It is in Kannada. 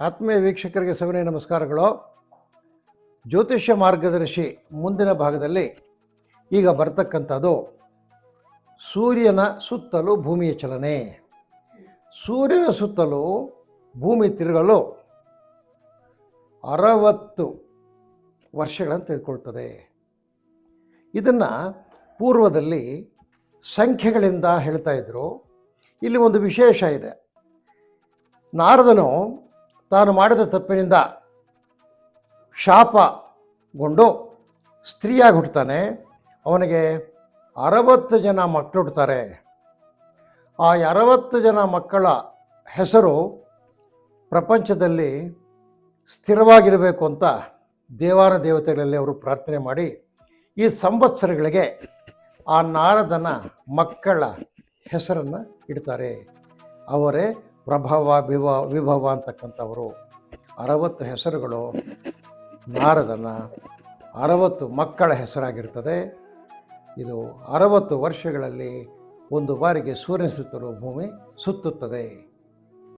ಆತ್ಮೀಯ ವೀಕ್ಷಕರಿಗೆ ಸವಿನಯ ನಮಸ್ಕಾರಗಳು. ಜ್ಯೋತಿಷ್ಯ ಮಾರ್ಗದರ್ಶಿ ಮುಂದಿನ ಭಾಗದಲ್ಲಿ ಈಗ ಬರ್ತಕ್ಕಂಥದ್ದು ಸೂರ್ಯನ ಸುತ್ತಲೂ ಭೂಮಿಯ ಚಲನೆ. ಸೂರ್ಯನ ಸುತ್ತಲೂ ಭೂಮಿ ತಿರುಗಲು ಅರವತ್ತು ವರ್ಷಗಳನ್ನು ತೆಗೆದುಕೊಳ್ತದೆ. ಇದನ್ನು ಪೂರ್ವದಲ್ಲಿ ಸಂಖ್ಯೆಗಳಿಂದ ಹೇಳ್ತಾ ಇದ್ರು. ಇಲ್ಲಿ ಒಂದು ವಿಶೇಷ ಇದೆ. ನಾರದನು ತಾನು ಮಾಡಿದ ತಪ್ಪಿನಿಂದ ಶಾಪಗೊಂಡು ಸ್ತ್ರೀಯಾಗಿ ಹುಟ್ಟುತ್ತಾನೆ ಅವನಿಗೆ ಅರವತ್ತು ಜನ ಮಕ್ಕಳು ಹುಡ್ತಾರೆ ಆ ಅರವತ್ತು ಜನ ಮಕ್ಕಳ ಹೆಸರು ಪ್ರಪಂಚದಲ್ಲಿ ಸ್ಥಿರವಾಗಿರಬೇಕು ಅಂತ ದೇವಾನ ದೇವತೆಗಳಲ್ಲಿ ಅವರು ಪ್ರಾರ್ಥನೆ ಮಾಡಿ ಈ ಸಂವತ್ಸರಗಳಿಗೆ ಆ ನಾರದನ ಮಕ್ಕಳ ಹೆಸರನ್ನು ಇಡ್ತಾರೆ. ಅವರೇ ಪ್ರಭಾವ ವಿವ ವಿಭವ ಅಂತಕ್ಕಂಥವರು ಅರವತ್ತು ಹೆಸರುಗಳು ನಾರದನ ಅರವತ್ತು ಮಕ್ಕಳ ಹೆಸರಾಗಿರ್ತದೆ. ಇದು ಅರವತ್ತು ವರ್ಷಗಳಲ್ಲಿ ಒಂದು ಬಾರಿಗೆ ಸುತ್ತಲೂ ಭೂಮಿ ಸುತ್ತುತ್ತದೆ.